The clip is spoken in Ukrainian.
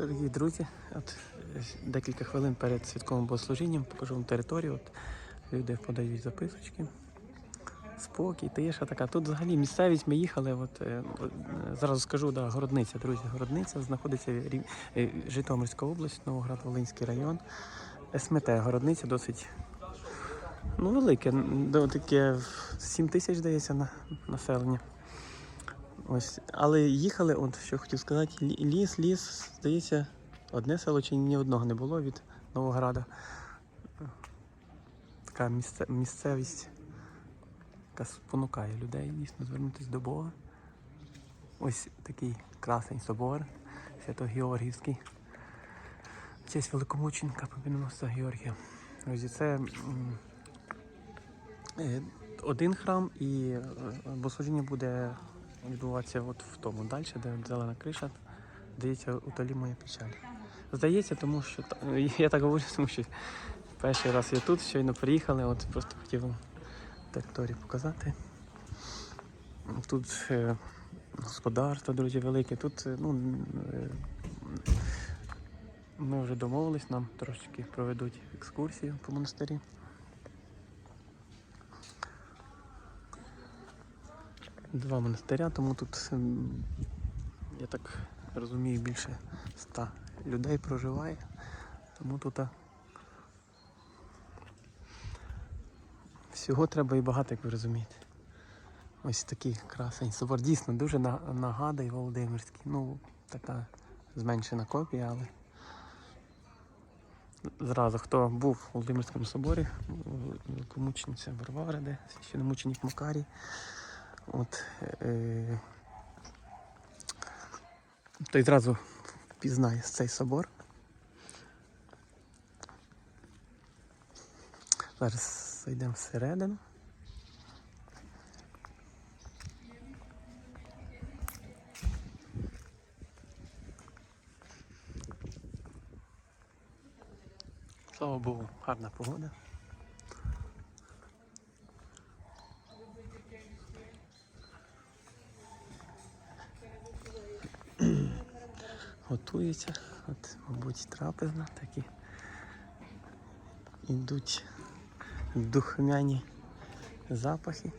Дорогі друзі, от е, декілька хвилин перед святковим богослужінням покажу вам територію. От люди подають записочки. Спокій, тиша така. Тут взагалі місцевість ми їхали. От, е, от, е, зразу скажу, да, Городниця, друзі. Городниця знаходиться в е, Житомирська область, Новоград-Волинський район. СМТ Городниця досить ну, велике. Таке 7 тисяч, здається, на населення. Ось, але їхали, от що хотів сказати, ліс, ліс, здається, одне село чи ні одного не було від Новограда. Така місце, місцевість, яка спонукає людей дійсно звернутися до Бога. Ось такий красень собор Свято-Георгівський. Честь великомученика Побідоносця Георгія. Ось це е, один храм і е, богослужіння буде відбуватися от в тому далі, де зелена криша. Здається, у толі моя печаль. Здається, тому що я так говорю, тому що перший раз я тут, щойно приїхали, от просто хотів вам територію показати. Тут е, господарство, друзі, велике. Тут е, ну, е, ми вже домовились, нам трошечки проведуть екскурсію по монастирі. Два монастиря, тому тут, ем, я так розумію, більше ста людей проживає. Тому тут всього треба і багато, як ви розумієте. Ось такий красень собор. Дійсно дуже на- нагадує Володимирський. Ну, така зменшена копія, але зразу, хто був у Володимирському соборі, великомучениця Варвара, де священномученик Макарій. От, е, той зразу впізнає цей собор. Зараз зайдемо всередину. Слава Богу, гарна погода. Готується, от, мабуть, трапезна такі. Ідуть духмяні запахи.